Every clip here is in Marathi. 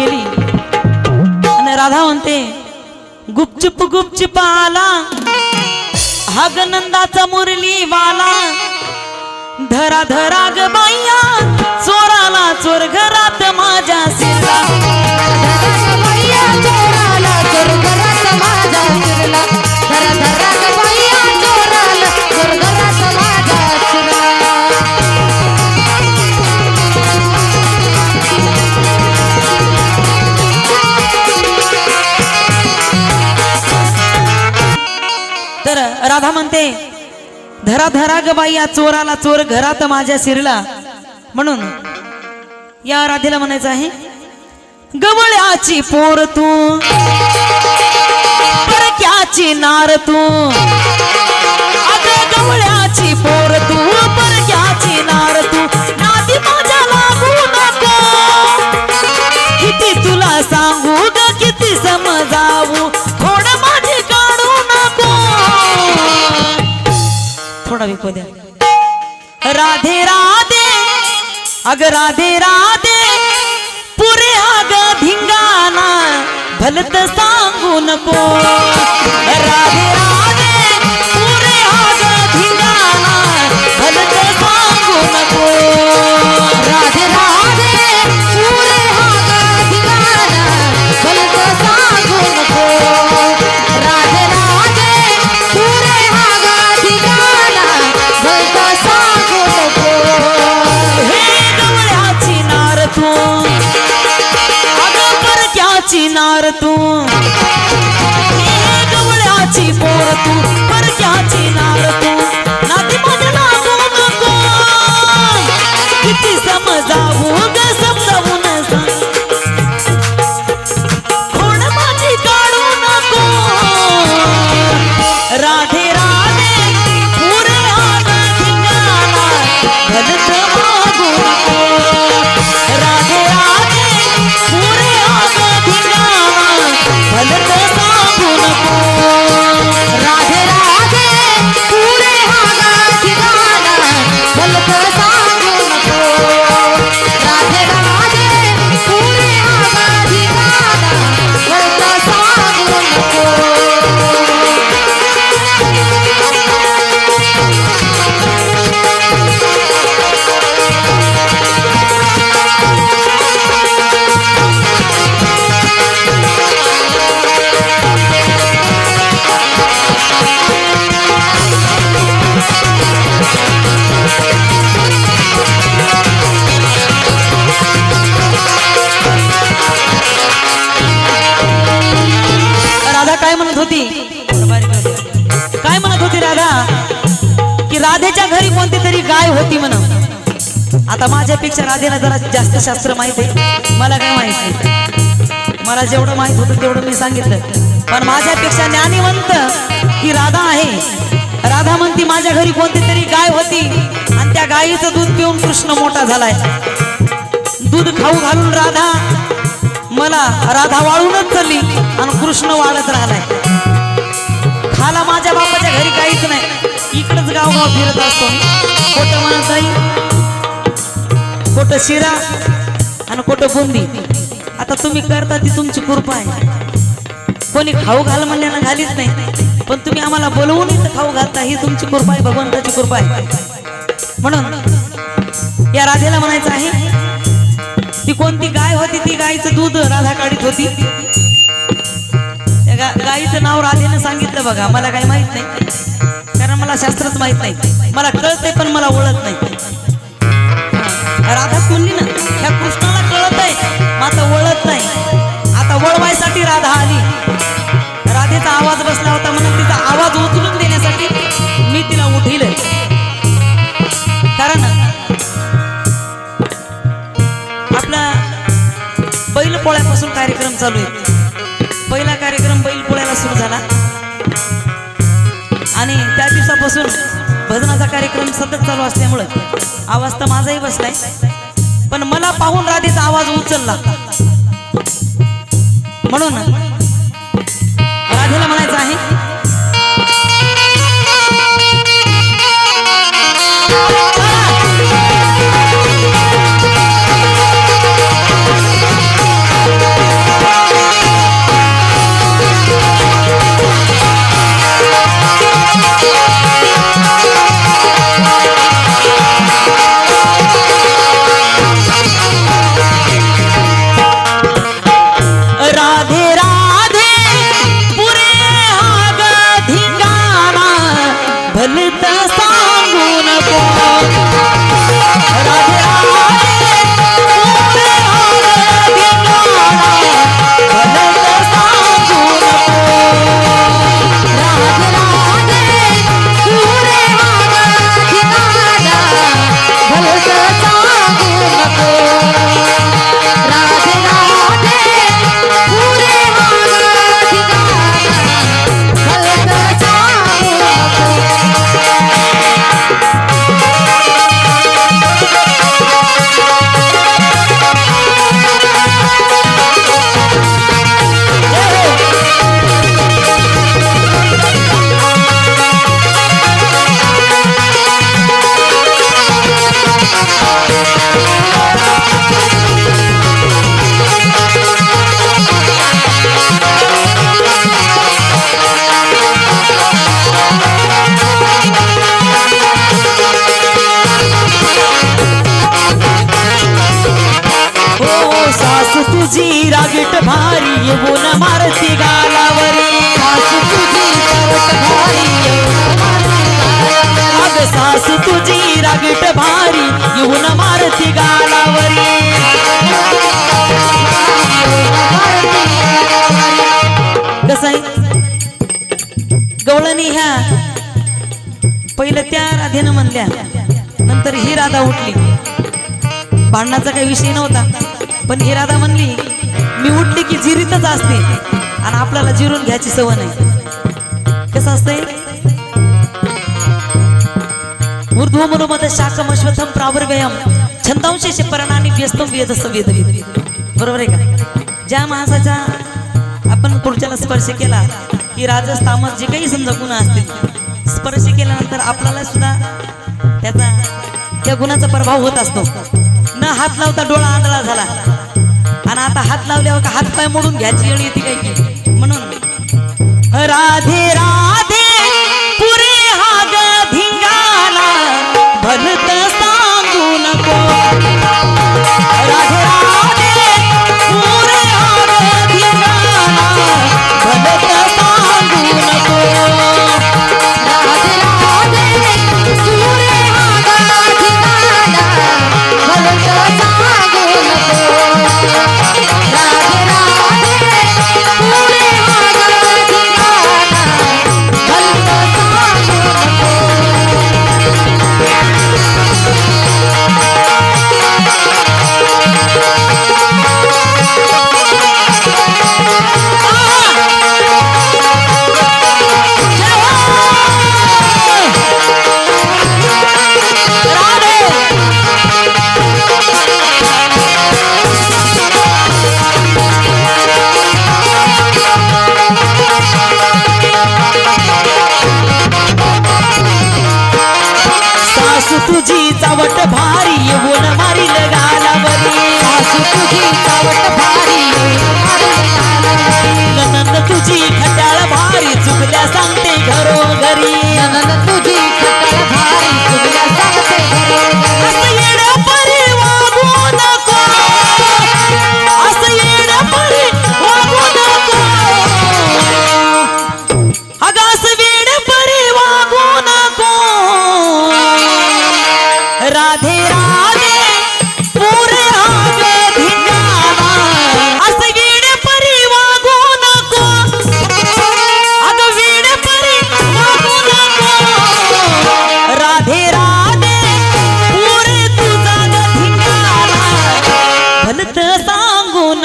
केली. आणि राधा म्हणते गुपचुप गुपचुप आला. हागनंदाचा मुरली वाला. धरा धरा ग बाया चोराला चोर घरात माझ्या शिरला राधा म्हणते धरा धरा ग बाई या चोराला चोर घरात माझ्या शिरला. म्हणून या राधेला म्हणायचं आहे गवळ्याची पोर तू परक्याची नार तू अगं गवळ्याची पोर तू परक्याची नार तू विको द्या राधे राधे अग राधे राधे पुरे अग धिंगाना भलत सांगू नको. राधे राधे पुरे अग धिंगाना भलत सांगू नको. काय होती म्हण आता माझ्यापेक्षा राधेला जरा जास्त शास्त्र माहीत आहे. मला काय माहीत नाही. मला जेवढं माहीत होतं तेवढं मी सांगितलं. पण माझ्यापेक्षा ज्ञानीवंत ही राधा आहे. राधा म्हणती माझ्या घरी कोणती तरी गाय होती आणि त्या गायीचं दूध पिऊन कृष्ण मोठा झालाय. दूध खाऊ घालून राधा मला राधा वाळूनच चालली आणि कृष्ण वाढत राहिलाय. खाला माझ्या बापाच्या घरी काहीच गाव गाव फिरत असतो खोट म्हणत नाही. खोट शिरा आणि खोट बुंदी. आता तुम्ही करता ती तुमची कृपा आहे. कोणी खाऊ घाल म्हणल्यानं घालीच नाही. पण तुम्ही आम्हाला बोलवून इथं खाऊ घालता ही तुमची कृपा आहे भगवंताची कृपा आहे. म्हणून या राधेला म्हणायचं आहे ती कोणती गाय होती ती गायचं दूध राधा काढीत होती. त्या गायीचं नाव राधेनं सांगितलं बघा मला काही माहीत नाही. मला शास्त्रच माहीत नाही. मला कळतंय पण मला ओळख नाही. राधा राधाच म्हणली ना ह्या कृष्णाला कळत आहे मग आता ओळख नाही. आता वळवायसाठी राधा आली. राधेचा आवाज बसला होता म्हणून तिचा आवाज होत चालू असल्यामुळं. आवाज तर माझाही बसलाय. पण मला पाहून राधेचा आवाज उचलला. म्हणून राधेला म्हणायचं आहे रागीट भारी येऊन मारती गालावरी. कसं गवळणी ह्या पहिलं त्या राधेनं म्हणल्या नंतर ही राधा उठली. भांडणाचा काही विषय नव्हता पण ही राधा म्हणली मी उठली की जिरीतच असते आणि आपल्याला जिरून घ्यायची सवय नाही. कसं असतंय? ऊर्ध्व मनुमत शाकम अश्वथम प्रावर्गयम छंदांशेष परणाने व्यस्तम वेदस वेद बरोबर आहे का? ज्या माणसाच्या आपण पुढच्याला स्पर्श केला की राजस तामस जे काही समजा गुण असतील स्पर्श केल्यानंतर आपल्याला सुद्धा त्याचा त्या गुणाचा प्रभाव होत असतो. न हात लावता डोळा आंधळा झाला. आणि आता हात लावल्यावर का हात पाय मोडून घ्यायची वेळ येते काही म्हणून राधे राधे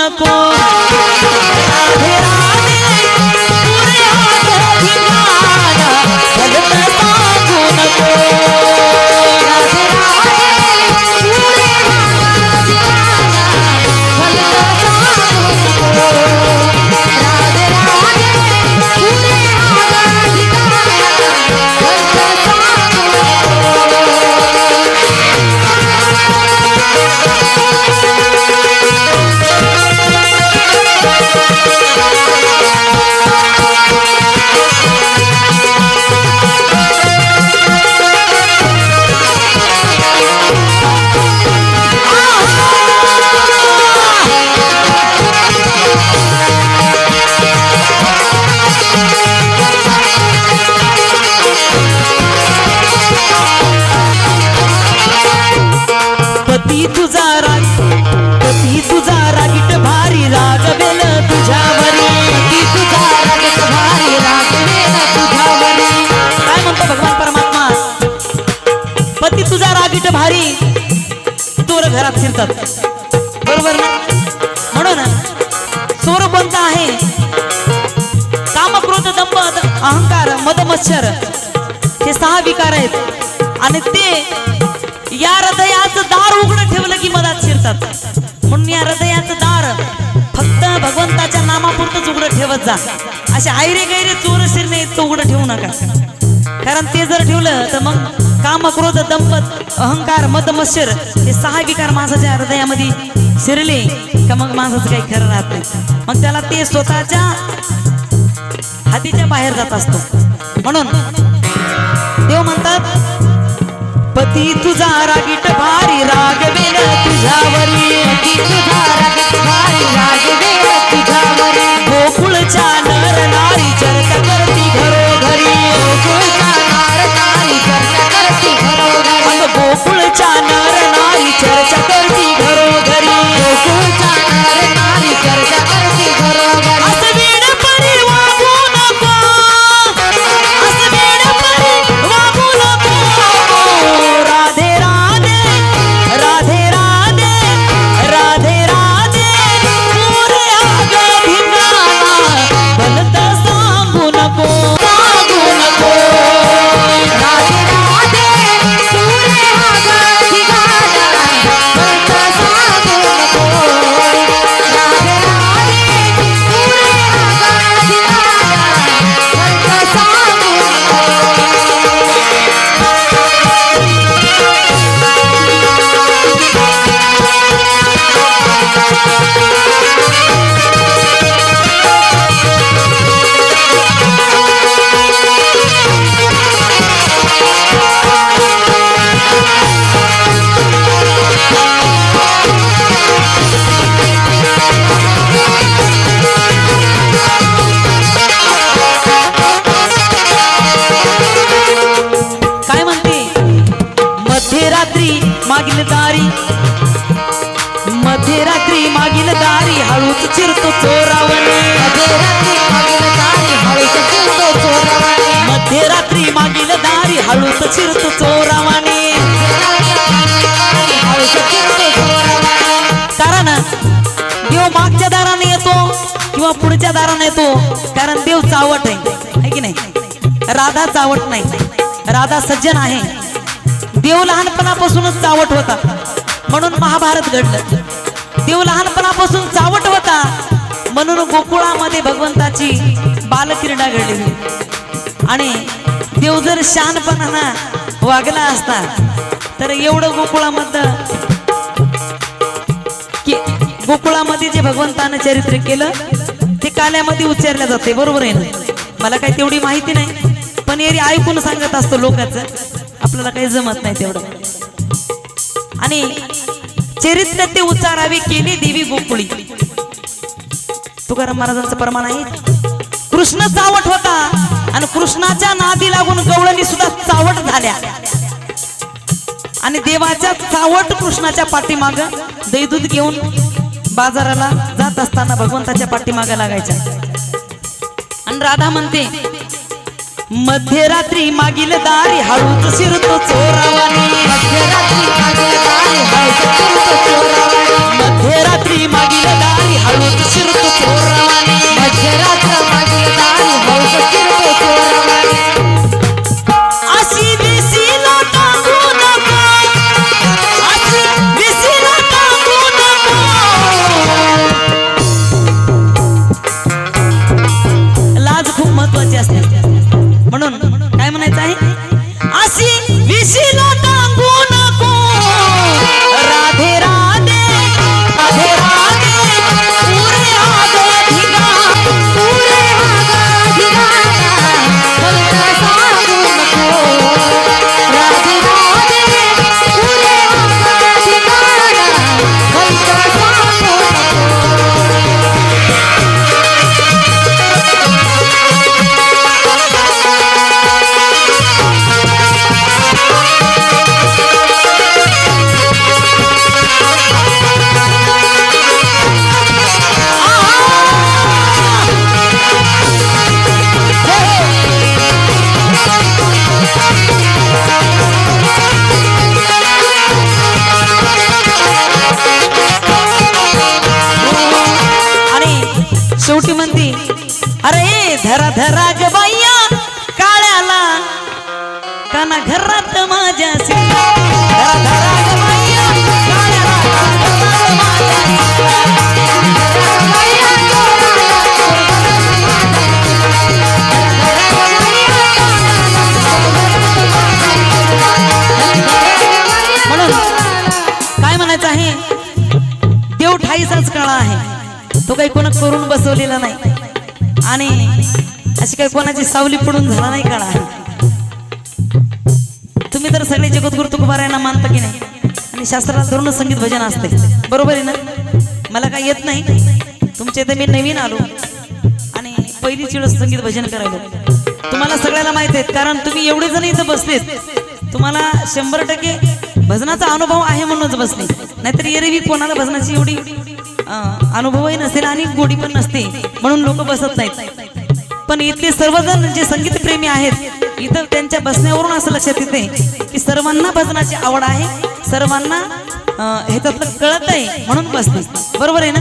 सांगू घरात बरोबर ना? म्हणून चोर कोणता आहे? कामक्रोध दंभ अहंकार मदमच्छर. हे सहा विकार आहेत. आणि ते या हृदयाचं दार उघडं ठेवलं की मधात शिरतात. म्हणून या हृदयाचं दार फक्त भगवंताच्या नामापुरतच उघडं ठेवत जा. असे आयरे गैरे चोर शिरणे तो उघडं ठेवू नका. कारण ते जर ठेवलं तर मग काम क्रोध दंपत अहंकार मद मत्सर हे सहा विकार माणसाच्या हृदयामध्ये शिरले का मग माणसाचं काही खरं राहत नाही. मग त्याला ते स्वतःच्या हातीच्या बाहेर जात असतो. म्हणून देव म्हणतात पती तुझा रागीट भारी रागवेल तुझ्यावरी तुझा रागीट भारी रागवेल. नाही तो कारण देव चावट आहे. की नाही? राधा चावट नाही. राधा सज्जन आहे. देव लहानपणापासूनच चावट होता. म्हणून महाभारत घडलं. देव लहानपणापासून चावट होता. म्हणून गोकुळामध्ये भगवंताची बालक्रीडा घडली आणि देव जर शहाणपणानं वागला असता तर एवढं गोकुळामधलं की गोकुळामध्ये जे भगवंतानं चरित्र केलं काल्यामध्ये उच्चारल्या जाते. बरोबर आहे ना? मला काही तेवढी माहिती नाही. पण एरी ऐकून सांगत असतो लोकांचं. आपल्याला काही जमत नाही तेवढं. आणि चरित्र ते उच्चारावे केले देवी गोकुळी. तुकाराम महाराजांचं प्रमाण आहे. कृष्ण चावट होता आणि कृष्णाच्या नादी लागून गवळणी सुद्धा चावट झाल्या. आणि देवाच्या चावट कृष्णाच्या पाठीमाग दैदूत घेऊन बाजाराला जात असताना भगवंताच्या पाठीमाग लागायच्या. आणि राधा म्हणते मध्यरात्री मागील दारी हळूच शिरतो चोरावानी मध्यरात्री मागील हळूच मध्यरात्री मागील दारी अशी काही कोणाची सावली पडून झाला नाही काळा. तुम्ही तर सगळे जगद्गुरु तुकोबारायांना मानता की नाही? आणि शास्त्राला धरूनच संगीत भजन असते. बरोबर आहे ना? मला काय येत नाही. तुमच्या इथे मी नवीन आलो. आणि पहिली वेळेस संगीत भजन करायला. तुम्हाला सगळ्याला माहीत आहेत कारण तुम्ही एवढे जण इथं बसलेत. तुम्हाला शंभर टक्के भजनाचा अनुभव आहे म्हणूनच बसले. नाहीतर एरवी कोणाला भजनाची एवढी अनुभवही नसेल आणि गोडी पण नसते. म्हणून लोक बसत नाहीत. पण इथले सर्वजण जे संगीत प्रेमी आहेत इथं त्यांच्या बसण्यावरून असं लक्षात येते की सर्वांना भजनाची आवड आहे सर्वांना हे तर कळत आहे म्हणून बसते बरोबर आहे ना?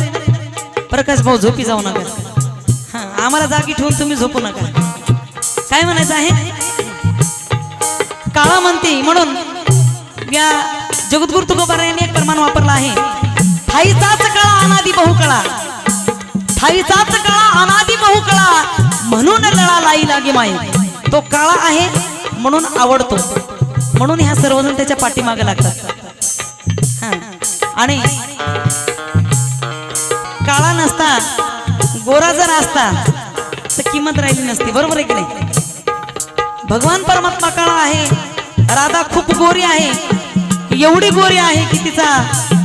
प्रकाश भाऊ झोपी जाऊ नका. हां आम्हाला जागी ठेवून तुम्ही झोपू नका. काय म्हणायचं आहे? काळा म्हणते म्हणून या जगद्गुरु तुकोबारा एक प्रमाण वापरला आहे. थाईचाच कळा अनादी बहुकळा थाईचाच कळा अनादी बहुकळा म्हणून लळा लाई लागे माय. तो काळा आहे म्हणून आवडतो. म्हणून ह्या सर्वजण त्याच्या पाठीमागे लागतात. आणि काळा नसता गोरा जर असता तर किंमत राहिली नसती. बरोबर आहे की नाही? भगवान परमात्मा काळा आहे राधा खूप गोरी आहे एवढी गोरी आहे की तिचा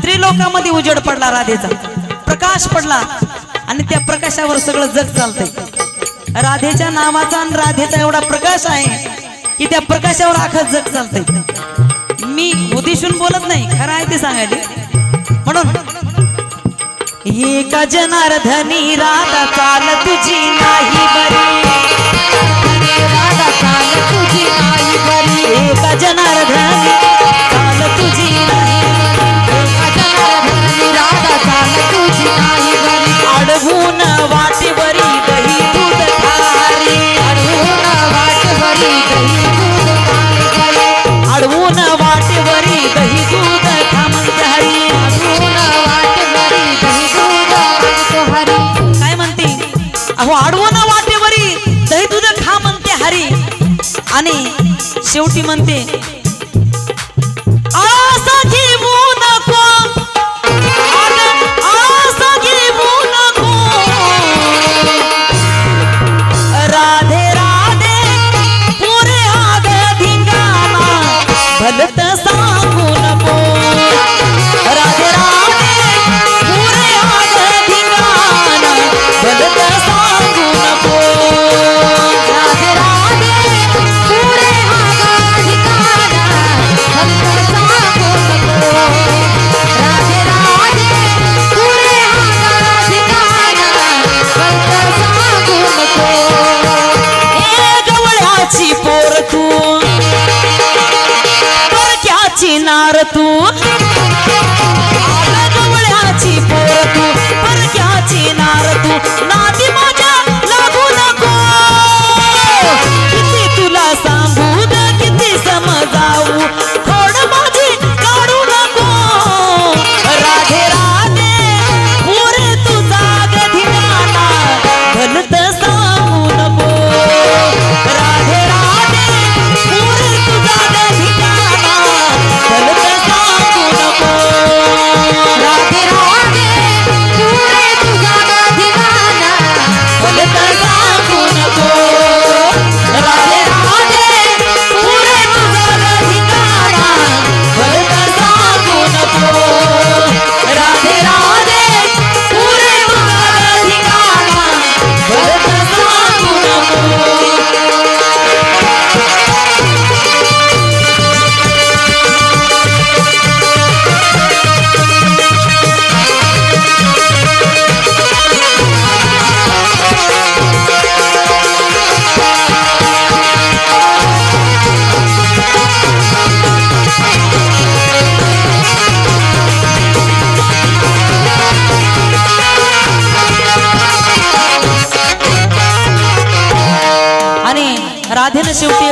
त्रिलोकामध्ये उजेड पडला राधेचा. प्रकाश पडला आणि त्या प्रकाशावर सगळं जग चालतंय. राधेच्या नावाचा आणि राधेचा एवढा प्रकाश आहे की त्या प्रकाशावर आखत जग चालतंय. मी उदिशून बोलत नाही खरं आहे ते सांगायला. म्हणून एका जनार्दनी राधा चाल तुझी नाही बरी.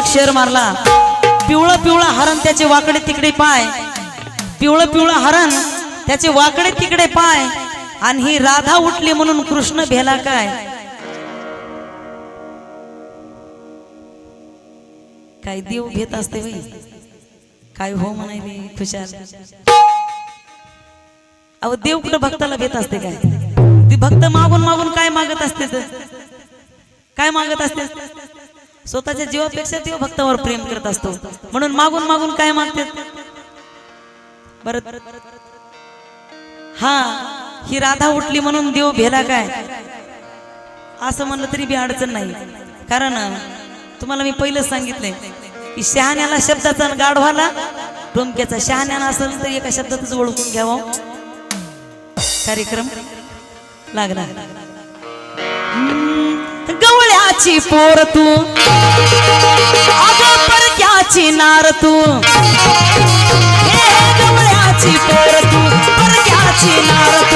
शेर मारला. पिवळं पिवळं हरण त्याचे वाकडे तिकडे पाय. पिवळं पिवळं हरण त्याचे वाकडे तिकडे पाय. आणि ही राधा उठली म्हणून कृष्ण भेला काय? काय देव घेत असते बाई. काय हो म्हणायले खुशाल. अहो देव कुठं भक्ताला भेट असते काय? ती भक्त मागून मागून काय मागत असते काय मागत असते? स्वतःच्या जीवापेक्षा देव भक्तावर प्रेम करत असतो. म्हणून मागून मागून काय मागतात? बरं. हा ही राधा उठली म्हणून देव भेला काय? असं म्हणलं तरी बी अडचण नाही. कारण तुम्हाला मी पहिलंच सांगितलंय की शहाण्याला शब्दाचा आणि गाढवाला डोमक्याचा शहाण्याला असेल तर एका शब्दातच ओळखून घ्यावं. कार्यक्रम लागला. परक्याची पोर तू. अगं परक्याची नार तू. हे गवळ्याची पोर तू. पर परक्याची नार तू